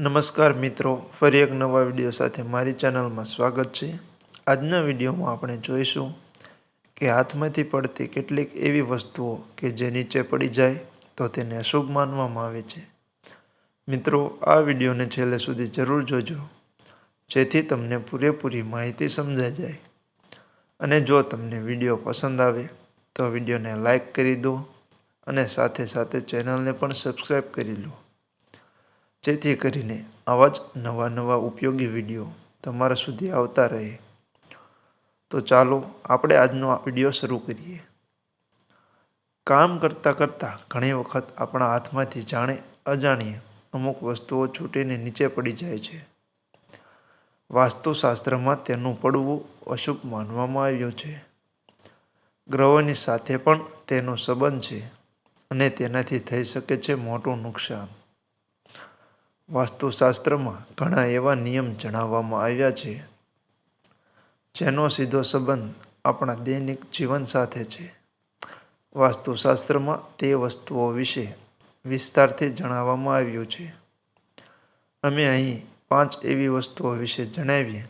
નમસ્કાર મિત્રો, ફરી એક નવા વીડિયો સાથે મારી ચેનલમાં સ્વાગત છે. આજના વિડીયોમાં આપણે જોઈશું કે હાથમાંથી પડતી કેટલીક એવી વસ્તુઓ કે જે નીચે પડી જાય તો તેને અશુભ માનવામાં આવે છે. મિત્રો, આ વિડીયોને છેલ્લે સુધી જરૂર જોજો, જેથી તમને પૂરેપૂરી માહિતી સમજાઈ જાય. અને જો તમને વીડિયો પસંદ આવે, તો વિડીયોને લાઈક કરી દો અને સાથે સાથે ચેનલને પણ સબસ્ક્રાઈબ કરી લો. જેથી કરીને આવા જ નવા નવા ઉપયોગી વીડિયો તમારા સુધી આવતા રહે. તો ચાલો આપણે આજનો આ વીડિયો શરૂ કરીએ. કામ કરતાં કરતાં ઘણી વખત આપણા હાથમાંથી જાણે અજાણીએ અમુક વસ્તુઓ છૂટીને નીચે પડી જાય છે. વાસ્તુશાસ્ત્રમાં તેનું પડવું અશુભ માનવામાં આવ્યું છે. ગ્રહોની સાથે પણ તેનો સંબંધ છે અને તેનાથી થઈ શકે છે મોટું નુકસાન. વાસ્તુશાસ્ત્રમાં ઘણા એવા નિયમ જણાવવામાં આવ્યા છે, જેનો સીધો સંબંધ આપણા દૈનિક જીવન સાથે છે. વાસ્તુશાસ્ત્રમાં તે વસ્તુઓ વિશે વિસ્તારથી જણાવવામાં આવ્યું છે. અમે અહીં પાંચ એવી વસ્તુઓ વિશે જણાવીએ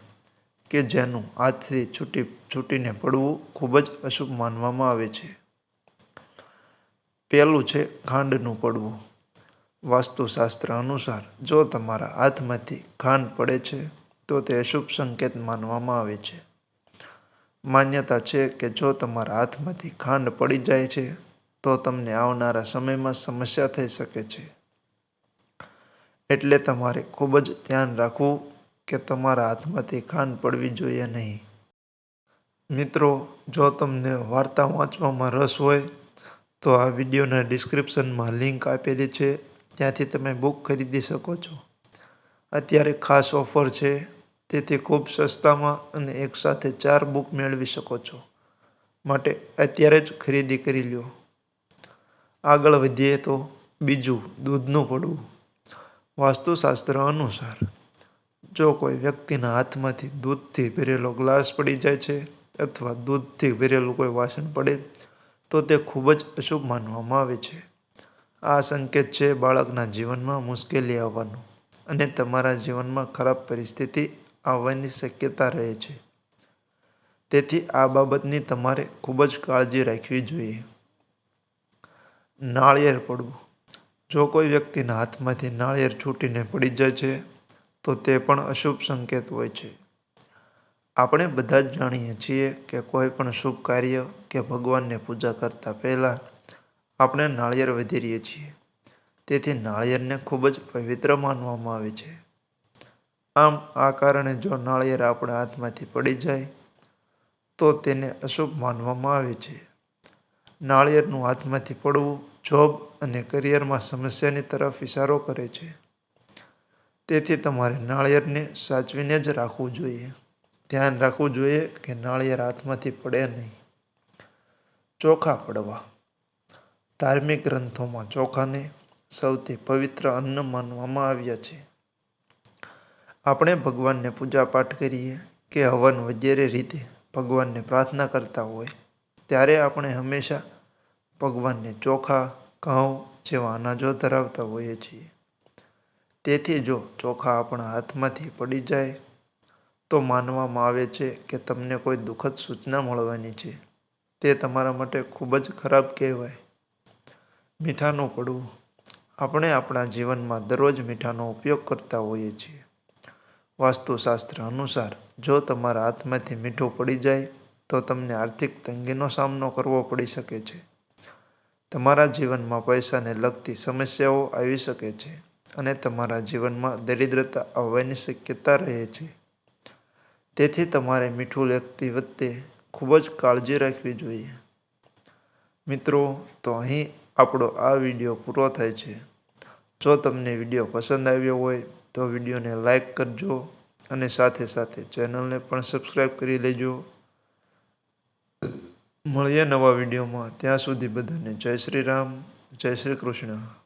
કે જેનું હાથથી છૂટી, છૂટીને પડવું ખૂબ જ અશુભ માનવામાં આવે છે. પહેલું છે ખાંડનું પડવું. વાસ્તુશાસ્ત્ર અનુસાર જો તમારા હાથમાંથી ખાંડ પડે છે, તો તે અશુભ સંકેત માનવામાં આવે છે. માન્યતા છે કે જો તમારા હાથમાંથી ખાંડ પડી જાય છે, તો તમને આવનારા સમયમાં સમસ્યા થઈ શકે છે. એટલે તમારે ખૂબ જ ધ્યાન રાખવું કે તમારા હાથમાંથી ખાંડ પડવી જોઈએ નહીં. મિત્રો, જો તમને વાર્તા વાંચવામાં રસ હોય, તો આ વિડીયોના ડિસ્ક્રિપ્શનમાં લિંક આપેલી છે. ત્યાંથી તમે બુક ખરીદી શકો છો. અત્યારે ખાસ ઓફર છે તેથી ખૂબ સસ્તામાં અને એકસાથે ચાર બુક મેળવી શકો છો. માટે અત્યારે જ ખરીદી કરી લ્યો. આગળ વધીએ તો બીજું, દૂધનું પડવું. વાસ્તુશાસ્ત્ર અનુસાર, જો કોઈ વ્યક્તિના હાથમાંથી દૂધથી ભરેલો ગ્લાસ પડી જાય છે અથવા દૂધથી ભરેલું કોઈ વાસણ પડે, તો તે ખૂબ જ અશુભ માનવામાં આવે છે. આ સંકેત છે બાળકના જીવનમાં મુશ્કેલી આવવાનું અને તમારા જીવનમાં ખરાબ પરિસ્થિતિ આવવાની શક્યતા રહે છે. તેથી આ બાબતની તમારે ખૂબ જ કાળજી રાખવી જોઈએ. નાળિયેર પડવું. જો કોઈ વ્યક્તિના હાથમાંથી નાળિયેર છૂટીને પડી જાય છે, તો તે પણ અશુભ સંકેત હોય છે. આપણે બધા જ જાણીએ છીએ કે કોઈ પણ શુભ કાર્ય કે ભગવાનને પૂજા કરતાં પહેલાં આપણે નાળિયેર વધેરીએ છીએ. તેથી નાળિયેરને ખૂબ જ પવિત્ર માનવામાં આવે છે. આમ, આ કારણે જો નાળિયેર આપણા હાથમાંથી પડી જાય, તો તેને અશુભ માનવામાં આવે છે. નાળિયેરનું હાથમાંથી પડવું જોબ અને કરિયરમાં સમસ્યાની તરફ ઇશારો કરે છે. તેથી તમારે નાળિયેરને સાચવીને જ રાખવું જોઈએ. ધ્યાન રાખવું જોઈએ કે નાળિયેર હાથમાંથી પડે નહીં. ચોખા પડવા. ધાર્મિક ગ્રંથોમાં ચોખાને સૌથી પવિત્ર અન્ન માનવામાં આવ્યા છે. આપણે ભગવાનને પૂજાપાઠ કરીએ કે હવન વગેરે રીતે ભગવાનને પ્રાર્થના કરતા હોય, ત્યારે આપણે હંમેશા ભગવાનને ચોખા, ઘઉં જેવા અનાજો ધરાવતા હોઈએ છીએ. તેથી જો ચોખા આપણા હાથમાંથી પડી જાય, તો માનવામાં આવે છે કે તમને કોઈ દુઃખદ સૂચના મળવાની છે. તે તમારા માટે ખૂબ જ ખરાબ કહેવાય. મીઠાનું પડવું. આપણે આપણા જીવનમાં દરરોજ મીઠાનો ઉપયોગ કરતા હોઈએ છીએ. વાસ્તુશાસ્ત્ર અનુસાર, જો તમારા હાથમાંથી મીઠું પડી જાય, તો તમને આર્થિક તંગીનો સામનો કરવો પડી શકે છે. તમારા જીવનમાં પૈસાને લગતી સમસ્યાઓ આવી શકે છે અને તમારા જીવનમાં દરિદ્રતા આવવાની શક્યતા રહે છે. તેથી તમારે મીઠું લેખતી વખતે ખૂબ જ કાળજી રાખવી જોઈએ. મિત્રો, તો અહીં આપણો આ વીડિયો પૂરો થાય છે. જો તમને વીડિયો પસંદ આવ્યો હોય, તો વિડીયોને લાઈક કરજો અને સાથે સાથે ચેનલને પણ સબસ્ક્રાઈબ કરી લેજો. મળીએ નવા વિડીયોમાં. ત્યાં સુધી બધાને જય શ્રી રામ, જય શ્રી કૃષ્ણ.